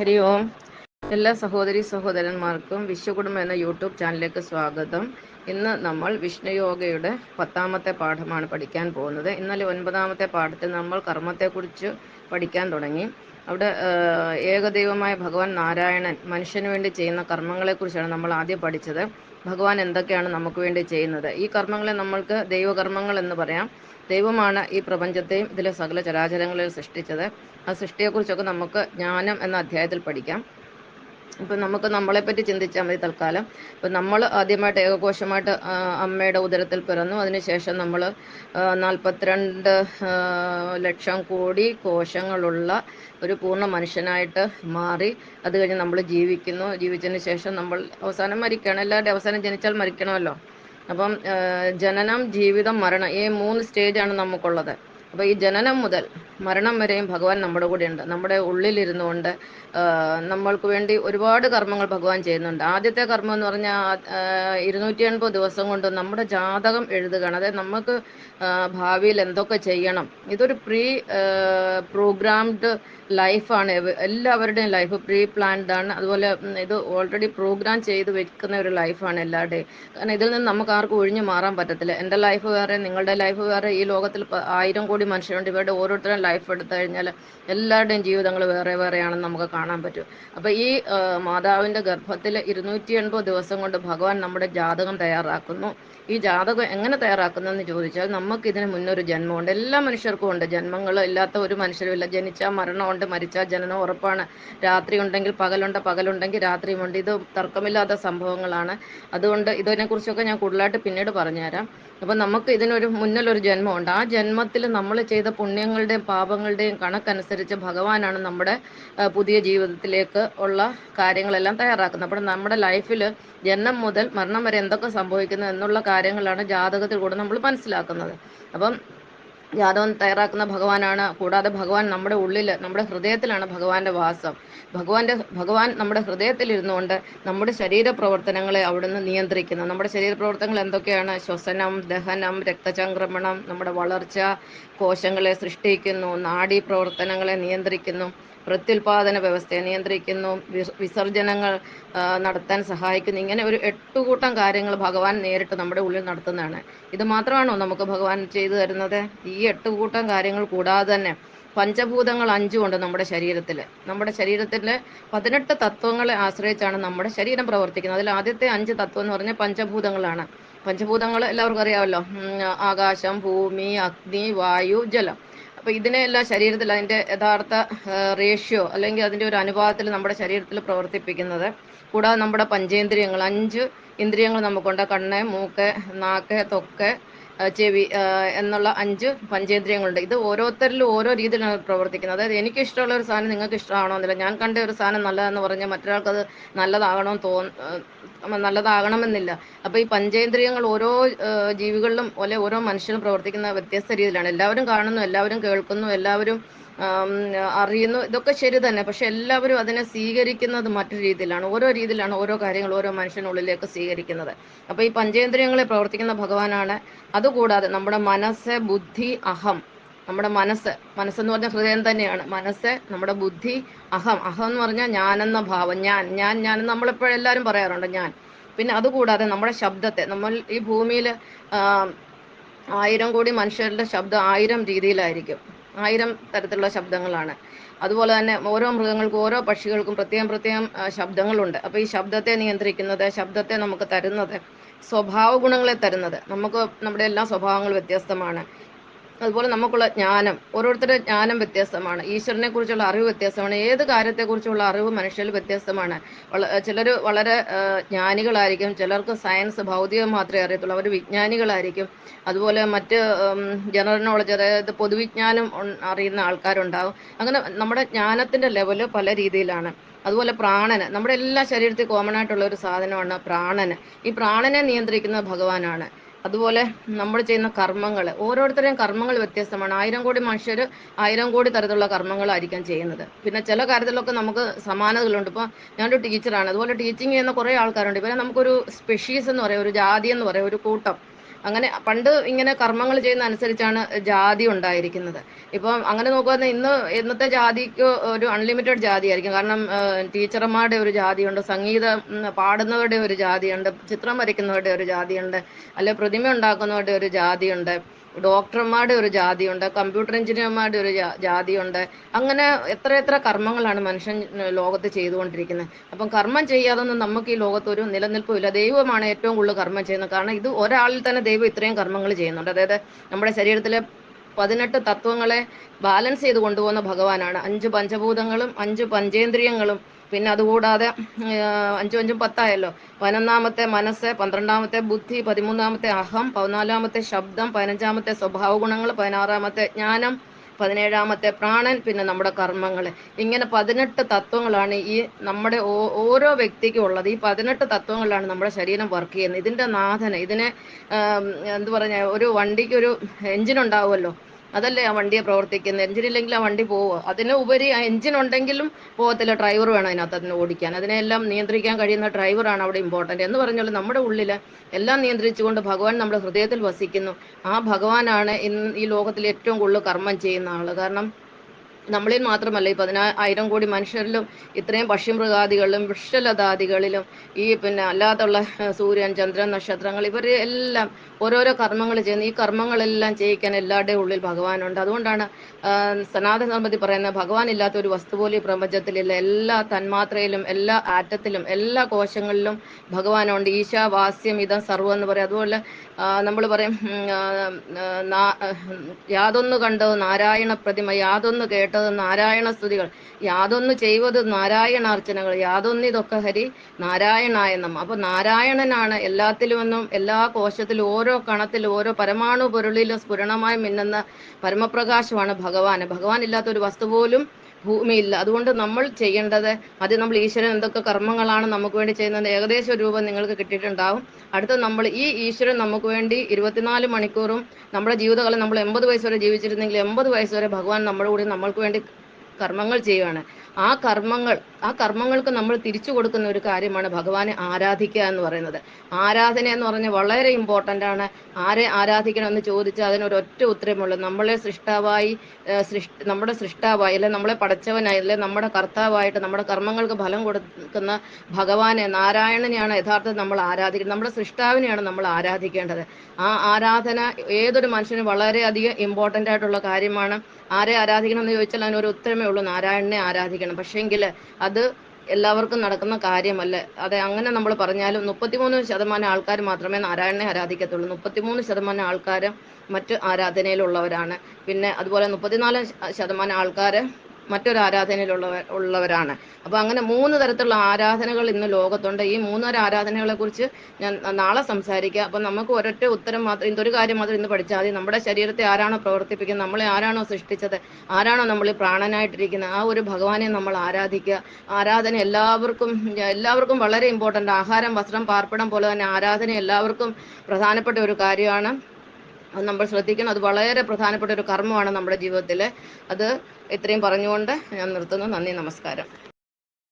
ഹരി ഓം. എല്ലാ സഹോദരി സഹോദരന്മാർക്കും വിശ്വകുടുംബം എന്ന യൂട്യൂബ് ചാനലിലേക്ക് സ്വാഗതം. ഇന്ന് നമ്മൾ വിഷ്ണുയോഗയുടെ പത്താമത്തെ പാഠമാണ് പഠിക്കാൻ പോകുന്നത്. ഇന്നലെ ഒൻപതാമത്തെ പാഠത്തിൽ നമ്മൾ കർമ്മത്തെക്കുറിച്ച് പഠിക്കാൻ തുടങ്ങി. അവിടെ ഏകദൈവമായ ഭഗവാൻ നാരായണൻ മനുഷ്യന് വേണ്ടി ചെയ്യുന്ന കർമ്മങ്ങളെക്കുറിച്ചാണ് നമ്മൾ ആദ്യം പഠിച്ചത്. ഭഗവാൻ എന്തൊക്കെയാണ് നമുക്ക് വേണ്ടി ചെയ്യുന്നത്? ഈ കർമ്മങ്ങളെ നമ്മൾക്ക് ദൈവകർമ്മങ്ങൾ എന്ന് പറയാം. ദൈവമാണ് ഈ പ്രപഞ്ചത്തെയും ഇതിലെ സകല ചരാചരങ്ങളെയും സൃഷ്ടിച്ചത്. ആ സൃഷ്ടിയെക്കുറിച്ചൊക്കെ നമുക്ക് ജ്ഞാനം എന്ന അധ്യായത്തിൽ പഠിക്കാം. ഇപ്പം നമുക്ക് നമ്മളെപ്പറ്റി ചിന്തിച്ചാൽ മതി തൽക്കാലം. ഇപ്പം നമ്മൾ ആദ്യമായിട്ട് ഏകകോശമായിട്ട് അമ്മയുടെ ഉദരത്തിൽ പിറന്നു. അതിനുശേഷം നമ്മൾ നാൽപ്പത്തിരണ്ട് ലക്ഷം കോടി കോശങ്ങളുള്ള ഒരു പൂർണ മനുഷ്യനായിട്ട് മാറി. അത് കഴിഞ്ഞ് നമ്മൾ ജീവിക്കുന്നു. ജീവിച്ചതിന് ശേഷം നമ്മൾ അവസാനം മരിക്കണം. എല്ലാവരുടെയും അവസാനം ജനിച്ചാൽ മരിക്കണമല്ലോ. അപ്പം ജനനം ജീവിതം മരണം ഈ മൂന്ന് സ്റ്റേജാണ് നമുക്കുള്ളത്. അപ്പോൾ ഈ ജനനം മുതൽ മരണം വരെയും ഭഗവാൻ നമ്മുടെ കൂടെ ഉണ്ട് നമ്മുടെ ഉള്ളിലിരുന്നു കൊണ്ട് നമ്മൾക്ക് വേണ്ടി ഒരുപാട് കർമ്മങ്ങൾ ഭഗവാൻ ചെയ്യുന്നുണ്ട്. ആദ്യത്തെ കർമ്മം എന്ന് പറഞ്ഞാൽ ഇരുന്നൂറ്റി എൺപത് ദിവസം കൊണ്ട് നമ്മുടെ ജാതകം എഴുതുകയാണ്. അതായത് നമുക്ക് ഭാവിയിൽ എന്തൊക്കെ ചെയ്യണം. ഇതൊരു പ്രീ പ്രോഗ്രാംഡ് ലൈഫാണ് എല്ലാവരുടെയും ലൈഫ് പ്രീ പ്ലാൻഡ് ആണ്. അതുപോലെ ഇത് ഓൾറെഡി പ്രോഗ്രാം ചെയ്ത് വെക്കുന്ന ഒരു ലൈഫാണ് എല്ലാവരുടെയും. കാരണം ഇതിൽ നിന്ന് നമുക്ക് ആർക്കും ഒഴിഞ്ഞു മാറാൻ പറ്റത്തില്ല. എന്റെ ലൈഫ് വേറെ നിങ്ങളുടെ ലൈഫ് വേറെ ഈ ലോകത്തിൽ ആയിരം കോടി മനുഷ്യരുണ്ട്. ഇവരുടെ ഓരോരുത്തരും ലൈഫ് എടുത്തു കഴിഞ്ഞാൽ എല്ലാവരുടെയും ജീവിതങ്ങൾ വേറെ വേറെയാണെന്ന് നമുക്ക് കാണാൻ പറ്റും. അപ്പോൾ ഈ മാതാവിന്റെ ഗർഭത്തിൽ ഇരുന്നൂറ്റി എൺപത് ദിവസം കൊണ്ട് ഭഗവാൻ നമ്മുടെ ജാതകം തയ്യാറാക്കുന്നു. ഈ ജാതകം എങ്ങനെ തയ്യാറാക്കുന്നതെന്ന് ചോദിച്ചാൽ നമുക്ക് ഇതിന് മുന്നൊരു ജന്മമുണ്ട്. എല്ലാ മനുഷ്യർക്കും ഉണ്ട്. ജന്മങ്ങൾ ഇല്ലാത്ത ഒരു മനുഷ്യരും ഇല്ല ജനിച്ചാൽ മരണമുണ്ട് മരിച്ചാൽ ജനനം ഉറപ്പാണ്. രാത്രി ഉണ്ടെങ്കിൽ പകലുണ്ട് പകലുണ്ടെങ്കിൽ രാത്രിയുമുണ്ട്. ഇത് തർക്കമില്ലാത്ത സംഭവങ്ങളാണ്. അതുകൊണ്ട് ഇതിനെക്കുറിച്ചൊക്കെ ഞാൻ കൂടുതലായിട്ട് പിന്നീട് പറഞ്ഞുതരാം. അപ്പം നമുക്ക് ഇതിനൊരു മുന്നിലൊരു ജന്മമുണ്ട്. ആ ജന്മത്തിൽ നമ്മൾ ചെയ്ത പുണ്യങ്ങളുടെയും പാപങ്ങളുടെയും കണക്കനുസരിച്ച് ഭഗവാനാണ് നമ്മുടെ പുതിയ ജീവിതത്തിലേക്ക് ഉള്ള കാര്യങ്ങളെല്ലാം തയ്യാറാക്കുന്നത്. അപ്പോൾ നമ്മുടെ ലൈഫിൽ ജന്മം മുതൽ മരണം വരെ എന്തൊക്കെ സംഭവിക്കുന്നു എന്നുള്ള കാര്യങ്ങളാണ് ജാതകത്തിൽ കൂടെ നമ്മൾ മനസ്സിലാക്കുന്നത്. അപ്പം ജാതകം തയ്യാറാക്കുന്ന ഭഗവാനാണ്. കൂടാതെ ഭഗവാൻ നമ്മുടെ ഉള്ളിൽ നമ്മുടെ ഹൃദയത്തിലാണ് ഭഗവാന്റെ വാസം. ഭഗവാന്റെ ഭഗവാൻ നമ്മുടെ ഹൃദയത്തിൽ ഇരുന്നുകൊണ്ട് നമ്മുടെ ശരീര പ്രവർത്തനങ്ങളെ അവിടുന്ന് നിയന്ത്രിക്കുന്നു. നമ്മുടെ ശരീര പ്രവർത്തനങ്ങൾ എന്തൊക്കെയാണ്? ശ്വസനം ദഹനം രക്തചംക്രമണം നമ്മുടെ വളർച്ച കോശങ്ങളെ സൃഷ്ടിക്കുന്നു നാഡീ പ്രവർത്തനങ്ങളെ നിയന്ത്രിക്കുന്നു. പ്രത്യുൽപാദന വ്യവസ്ഥയെ നിയന്ത്രിക്കുന്നു വിസ്- വിസർജനങ്ങൾ നടത്താൻ സഹായിക്കുന്നു. ഇങ്ങനെ ഒരു എട്ടുകൂട്ടം കാര്യങ്ങൾ ഭഗവാൻ നേരിട്ട് നമ്മുടെ ഉള്ളിൽ നടത്തുന്നതാണ്. ഇത് മാത്രമാണോ നമുക്ക് ഭഗവാൻ ചെയ്തു തരുന്നത്? ഈ എട്ട് കൂട്ടം കാര്യങ്ങൾ കൂടാതെ തന്നെ പഞ്ചഭൂതങ്ങൾ അഞ്ചുമുണ്ട് നമ്മുടെ ശരീരത്തിൽ നമ്മുടെ ശരീരത്തിലെ പതിനെട്ട് തത്വങ്ങളെ ആശ്രയിച്ചാണ് നമ്മുടെ ശരീരം പ്രവർത്തിക്കുന്നത്. അതിൽ ആദ്യത്തെ അഞ്ച് തത്വം എന്ന് പറഞ്ഞാൽ പഞ്ചഭൂതങ്ങളാണ്. പഞ്ചഭൂതങ്ങൾ എല്ലാവർക്കും അറിയാമല്ലോ. ആകാശം ഭൂമി അഗ്നി വായു ജലം. അപ്പോൾ ഇതിനെല്ലാം ശരീരത്തിൽ അതിന്റെ യഥാർത്ഥ റേഷ്യോ അല്ലെങ്കിൽ അതിന്റെ ഒരു അനുപാതത്തിൽ നമ്മുടെ ശരീരത്തിൽ പ്രവർത്തിപ്പിക്കുന്നത്. കൂടാതെ നമ്മുടെ പഞ്ചേന്ദ്രിയങ്ങൾ അഞ്ച് ഇന്ദ്രിയങ്ങൾ നമുക്കുണ്ട്. കണ്ണ് മൂക്ക് നാക്ക് തൊക്ക് ചെവി എന്നുള്ള അഞ്ച് പഞ്ചേന്ദ്രിയങ്ങളുണ്ട്. ഇത് ഓരോരുത്തരിലും ഓരോ രീതിയിലാണ് പ്രവർത്തിക്കുന്നത്. അതായത് എനിക്ക് ഇഷ്ടമുള്ള ഒരു സാധനം നിങ്ങൾക്ക് ഇഷ്ടമാണോന്നില്ല ഞാൻ കണ്ട ഒരു സാധനം നല്ലതെന്ന് പറഞ്ഞാൽ മറ്റൊരാൾക്ക് അത് നല്ലതാകണമെന്ന് തോന്ന നല്ലതാകണമെന്നില്ല. അപ്പോൾ ഈ പഞ്ചേന്ദ്രിയങ്ങൾ ഓരോ ജീവികളിലും അല്ലെ ഓരോ മനുഷ്യനും പ്രവർത്തിക്കുന്ന വ്യത്യസ്ത രീതിയിലാണ്. എല്ലാവരും കാണുന്നു എല്ലാവരും കേൾക്കുന്നു എല്ലാവരും അറിയുന്നു. ഇതൊക്കെ ശരി തന്നെ. പക്ഷെ എല്ലാവരും അതിനെ സ്വീകരിക്കുന്നത് മറ്റൊരു രീതിയിലാണ്. ഓരോ രീതിയിലാണ് ഓരോ കാര്യങ്ങൾ ഓരോ മനുഷ്യനുള്ളിലേക്ക് സ്വീകരിക്കുന്നത്. അപ്പോൾ ഈ പഞ്ചേന്ദ്രിയങ്ങളെ പ്രവർത്തിക്കുന്ന ഭഗവാനാണ്. അതുകൂടാതെ നമ്മുടെ മനസ്സ് ബുദ്ധി അഹം. നമ്മുടെ മനസ്സ് മനസ്സെന്ന് പറഞ്ഞ ഹൃദയം തന്നെയാണ്. മനസ്സ് നമ്മുടെ ബുദ്ധി അഹം. അഹം എന്ന് പറഞ്ഞാൽ ഞാനെന്ന ഭാവം. ഞാൻ ഞാൻ ഞാൻ നമ്മളെപ്പോഴും എല്ലാവരും പറയാറുണ്ട് ഞാൻ. പിന്നെ അതുകൂടാതെ നമ്മുടെ ശബ്ദത്തെ. നമ്മൾ ഈ ഭൂമിയിൽ ആയിരം കോടി മനുഷ്യരുടെ ശബ്ദം ആയിരം രീതിയിലായിരിക്കും. ആയിരം തരത്തിലുള്ള ശബ്ദങ്ങളാണ്. അതുപോലെ തന്നെ ഓരോ മൃഗങ്ങൾക്കും ഓരോ പക്ഷികൾക്കും പ്രത്യേകം പ്രത്യേകം ശബ്ദങ്ങളുണ്ട്. അപ്പോൾ ഈ ശബ്ദത്തെ നിയന്ത്രിക്കുന്നത് ശബ്ദത്തെ നമുക്ക് തരുന്നത് സ്വഭാവ ഗുണങ്ങളെ തരുന്നത്. നമുക്ക് നമ്മുടെ എല്ലാ സ്വഭാവങ്ങളും വ്യത്യസ്തമാണ്. അതുപോലെ നമുക്കുള്ള ജ്ഞാനം ഓരോരുത്തരുടെ ജ്ഞാനം വ്യത്യസ്തമാണ്. ഈശ്വരനെ കുറിച്ചുള്ള അറിവ് വ്യത്യസ്തമാണ്. ഏത് കാര്യത്തെക്കുറിച്ചുള്ള അറിവ് മനുഷ്യരിൽ വ്യത്യസ്തമാണ്. ചിലർ വളരെ ജ്ഞാനികളായിരിക്കും. ചിലർക്ക് സയൻസ് ഭൗതികം മാത്രമേ അറിയത്തുള്ളൂ. അവർ വിജ്ഞാനികളായിരിക്കും. അതുപോലെ മറ്റ് ജനറൽ നോളജ് അതായത് പൊതുവിജ്ഞാനം അറിയുന്ന ആൾക്കാരുണ്ടാകും അങ്ങനെ നമ്മുടെ ജ്ഞാനത്തിന്റെ ലെവൽ പല രീതിയിലാണ്. അതുപോലെ പ്രാണന്. നമ്മുടെ എല്ലാ ശരീരത്തിൽ കോമൺ ആയിട്ടുള്ള ഒരു സാധനമാണ് പ്രാണന്. ഈ പ്രാണനെ നിയന്ത്രിക്കുന്നത് ഭഗവാനാണ്. അതുപോലെ നമ്മൾ ചെയ്യുന്ന കർമ്മങ്ങൾ. ഓരോരുത്തരുടെയും കർമ്മങ്ങൾ വ്യത്യസ്തമാണ്. ആയിരം കോടി മനുഷ്യർ ആയിരം കോടി തരത്തിലുള്ള കർമ്മങ്ങളായിരിക്കാം ചെയ്യുന്നത്. പിന്നെ ചില കാര്യത്തിലൊക്കെ നമുക്ക് സമാനതകളുണ്ട്. ഇപ്പോൾ ഞാനൊരു ടീച്ചറാണ്. അതുപോലെ ടീച്ചിങ് ചെയ്യുന്ന കുറേ ആൾക്കാരുണ്ട്. ഇവരെ നമുക്കൊരു സ്പെഷീസ് എന്ന് പറയാം ഒരു ജാതി എന്ന് പറയാം ഒരു കൂട്ടം. അങ്ങനെ പണ്ട് ഇങ്ങനെ കർമ്മങ്ങൾ ചെയ്യുന്ന അനുസരിച്ചാണ് ജാതി ഉണ്ടായിരിക്കുന്നത്. ഇപ്പം അങ്ങനെ നോക്കുവാന്ന് ഇന്ന് ഇന്നത്തെ ജാതിക്ക് ഒരു അൺലിമിറ്റഡ് ജാതി ആയിരിക്കും കാരണം ടീച്ചർമാരുടെ ഒരു ജാതിയുണ്ട് സംഗീതം പാടുന്നവരുടെ ഒരു ജാതിയുണ്ട് ചിത്രം വരയ്ക്കുന്നവരുടെ ഒരു ജാതിയുണ്ട് അല്ലെ പ്രതിമ ഉണ്ടാക്കുന്നവരുടെ ഒരു ജാതിയുണ്ട്. ഡോക്ടർമാരുടെ ഒരു ജാതിയുണ്ട് കമ്പ്യൂട്ടർ എഞ്ചിനീയർമാരുടെ ഒരു ജാതിയുണ്ട്. അങ്ങനെ എത്ര എത്ര കർമ്മങ്ങളാണ് മനുഷ്യൻ ലോകത്ത് ചെയ്തുകൊണ്ടിരിക്കുന്നത്. അപ്പം കർമ്മം ചെയ്യാതൊന്നും നമുക്ക് ഈ ലോകത്ത് ഒരു നിലനിൽപ്പില്ല ദൈവമാണ് ഏറ്റവും കൂടുതൽ കർമ്മം ചെയ്യുന്നത്. കാരണം ഇത് ഒരാളിൽ തന്നെ ദൈവം ഇത്രയും കർമ്മങ്ങൾ ചെയ്യുന്നുണ്ട്. അതായത് നമ്മുടെ ശരീരത്തിലെ പതിനെട്ട് തത്വങ്ങളെ ബാലൻസ് ചെയ്ത് കൊണ്ടുപോകുന്ന ഭഗവാനാണ്. അഞ്ച് പഞ്ചഭൂതങ്ങളും അഞ്ച് പഞ്ചേന്ദ്രിയങ്ങളും പിന്നെ അതുകൂടാതെ അഞ്ചും അഞ്ചും പത്തായല്ലോ. പതിനൊന്നാമത്തെ മനസ്സ് പന്ത്രണ്ടാമത്തെ ബുദ്ധി പതിമൂന്നാമത്തെ അഹം പതിനാലാമത്തെ ശബ്ദം പതിനഞ്ചാമത്തെ സ്വഭാവ ഗുണങ്ങൾ പതിനാറാമത്തെ ജ്ഞാനം പതിനേഴാമത്തെ പ്രാണൻ പിന്നെ നമ്മുടെ കർമ്മങ്ങൾ. ഇങ്ങനെ പതിനെട്ട് തത്വങ്ങളാണ് ഈ നമ്മുടെ ഓരോ വ്യക്തിക്കും ഉള്ളത്. ഈ പതിനെട്ട് തത്വങ്ങളാണ് നമ്മുടെ ശരീരം വർക്ക് ചെയ്യുന്നത്. ഇതിന്റെ നാഥന ഇതിനെ എന്ത് പറഞ്ഞ ഒരു വണ്ടിക്ക് ഒരു എഞ്ചിൻ ഉണ്ടാവുമല്ലോ അതല്ലേ ആ വണ്ടിയെ പ്രവർത്തിക്കുന്നത്? എഞ്ചിൻ ഇല്ലെങ്കിൽ ആ വണ്ടി പോവുക. അതിന് ഉപരി ആ എഞ്ചിൻ ഉണ്ടെങ്കിലും പോകത്തില്ല. ഡ്രൈവർ വേണം അതിനകത്ത് അതിനെ ഓടിക്കാൻ. അതിനെല്ലാം നിയന്ത്രിക്കാൻ കഴിയുന്ന ഡ്രൈവറാണ് അവിടെ ഇമ്പോർട്ടന്റ് എന്ന് പറഞ്ഞാൽ നമ്മുടെ ഉള്ളിൽ എല്ലാം നിയന്ത്രിച്ചുകൊണ്ട് ഭഗവാൻ നമ്മുടെ ഹൃദയത്തിൽ വസിക്കുന്നു. ആ ഭഗവാനാണ് ഇന്ന് ഈ ലോകത്തിൽ ഏറ്റവും കൂടുതൽ കർമ്മം ചെയ്യുന്ന ആൾ കാരണം നമ്മളിൽ മാത്രമല്ല ഈ പതിനായിരം കോടി മനുഷ്യരിലും ഇത്രയും പക്ഷിമൃഗാദികളിലും വൃക്ഷലതാദികളിലും ഈ പിന്നെ അല്ലാതുള്ള സൂര്യൻ ചന്ദ്രൻ നക്ഷത്രങ്ങൾ ഇവർ എല്ലാം ഓരോരോ കർമ്മങ്ങൾ ചെയ്യുന്നു. ഈ കർമ്മങ്ങളെല്ലാം ചെയ്യിക്കാൻ എല്ലാവരുടെയും ഉള്ളിൽ ഭഗവാനുണ്ട്. അതുകൊണ്ടാണ് ആഹ്, പറയുന്ന ഭഗവാൻ ഇല്ലാത്ത ഒരു വസ്തു പോലെ ഈ പ്രപഞ്ചത്തിലില്ല. എല്ലാ തന്മാത്രയിലും എല്ലാ ആറ്റത്തിലും എല്ലാ കോശങ്ങളിലും ഭഗവാനുണ്ട്. ഈശാവാസ്യം ഇതം സർവം എന്ന് പറയും. അതുപോലെ നമ്മൾ പറയും യാതൊന്ന് കണ്ടത് നാരായണ പ്രതിമ യാതൊന്ന് കേട്ടത് നാരായണ സ്തുതികൾ. യാതൊന്ന് ചെയ്വത് നാരായണാർച്ചനകൾ യാതൊന്നിതൊക്കെ ഹരി നാരായണായ നം അപ്പൊ നാരായണനാണ് എല്ലാത്തിലുമെന്നും എല്ലാ കോശത്തിലും ഓരോ കണത്തിലും ഓരോ പരമാണു പൊരുളിലും സ്ഫുരണമായി മിന്നുന്ന പരമപ്രകാശമാണ് ഭഗവാൻ. ഭഗവാൻ ഇല്ലാത്ത ഒരു വസ്തു പോലും ഭൂമിയില്ല. അതുകൊണ്ട് നമ്മൾ ചെയ്യേണ്ടത് അത് നമ്മൾ ഈശ്വരൻ എന്തൊക്കെ കർമ്മങ്ങളാണ് നമുക്ക് വേണ്ടി ചെയ്യുന്നത് ഏകദേശ രൂപം നിങ്ങൾക്ക് കിട്ടിയിട്ടുണ്ടാവും. അടുത്ത നമ്മൾ ഈ ഈശ്വരൻ നമുക്ക് വേണ്ടി ഇരുപത്തിനാല് മണിക്കൂറും നമ്മുടെ ജീവിതകാലം നമ്മൾ എൺപത് വയസ്സ് വരെ ജീവിച്ചിരുന്നെങ്കിൽ എൺപത് വയസ്സ് വരെ ഭഗവാൻ നമ്മുടെ കൂടെ നമ്മൾക്ക് വേണ്ടി കർമ്മങ്ങൾ ചെയ്യുകയാണ് ആ കർമ്മങ്ങൾ ആ കർമ്മങ്ങൾക്ക് നമ്മൾ തിരിച്ചു കൊടുക്കുന്ന ഒരു കാര്യമാണ് ഭഗവാനെ ആരാധിക്കുക എന്ന് പറയുന്നത്. ആരാധന എന്ന് പറഞ്ഞാൽ വളരെ ഇമ്പോർട്ടന്റ് ആണ്. ആരെ ആരാധിക്കണം എന്ന് ചോദിച്ചാൽ അതിനൊരു ഒറ്റ ഉത്തരമുള്ളൂ നമ്മളെ സൃഷ്ടാവായി സൃഷ്ടി നമ്മുടെ സൃഷ്ടാവായി അല്ലെ നമ്മളെ പടച്ചവനായി അല്ലെ നമ്മുടെ കർത്താവായിട്ട് നമ്മുടെ കർമ്മങ്ങൾക്ക് ഫലം കൊടുക്കുന്ന ഭഗവാനെ നാരായണനെയാണ് യഥാർത്ഥത്തിൽ നമ്മൾ ആരാധിക്കുന്നത്. നമ്മുടെ സൃഷ്ടാവിനെയാണ് നമ്മൾ ആരാധിക്കേണ്ടത്. ആ ആരാധന ഏതൊരു മനുഷ്യനും വളരെയധികം ഇമ്പോർട്ടന്റ് ആയിട്ടുള്ള കാര്യമാണ്. ആരെ ആരാധിക്കണം എന്ന് ചോദിച്ചാൽ അതിനൊരു ഉത്തരമേ ഉള്ളൂ. നാരായണനെ ആരാധിക്കണം. പക്ഷേങ്കിൽ അത് എല്ലാവർക്കും നടക്കുന്ന കാര്യമല്ല. അതെ അങ്ങനെ നമ്മൾ പറഞ്ഞാലും മുപ്പത്തിമൂന്ന് ശതമാനം ആൾക്കാർ മാത്രമേ നാരായണനെ ആരാധിക്കത്തുള്ളൂ. മുപ്പത്തിമൂന്ന് ശതമാനം ആൾക്കാർ മറ്റ് ആരാധനയിലുള്ളവരാണ്. പിന്നെ അതുപോലെ മുപ്പത്തിനാല് ശതമാനം ആൾക്കാർ മറ്റൊരു ആരാധനയിലുള്ളവർ ഉള്ളവരാണ്. അപ്പോൾ അങ്ങനെ മൂന്ന് തരത്തിലുള്ള ആരാധനകൾ ഇന്ന് ലോകത്തുണ്ട്. ഈ മൂന്നര ആരാധനകളെ കുറിച്ച് ഞാൻ നാളെ സംസാരിക്കാം. അപ്പൊ നമുക്ക് ഒരൊറ്റ ഉത്തരം മാത്രം ഇതൊരു കാര്യം മാത്രം ഇന്ന് പഠിച്ചാൽ മതി. നമ്മുടെ ശരീരത്തെ ആരാണോ പ്രവർത്തിപ്പിക്കുന്നത് നമ്മളെ ആരാണോ സൃഷ്ടിച്ചത് ആരാണോ നമ്മൾ പ്രാണനായിട്ടിരിക്കുന്നത് ആ ഒരു ഭഗവാനെ നമ്മൾ ആരാധിക്കുക. ആരാധന എല്ലാവർക്കും എല്ലാവർക്കും വളരെ ഇമ്പോർട്ടന്റ് ആഹാരം വസ്ത്രം പാർപ്പിടം പോലെ തന്നെ ആരാധന എല്ലാവർക്കും പ്രധാനപ്പെട്ട ഒരു കാര്യമാണ്. അത് നമ്മൾ ശ്രദ്ധിക്കണം. അത് വളരെ പ്രധാനപ്പെട്ട ഒരു കർമ്മമാണ് നമ്മുടെ ജീവിതത്തിൽ അത് ഇത്രയും പറഞ്ഞുകൊണ്ട് ഞാൻ നിർത്തുന്നു. നന്ദി നമസ്കാരം.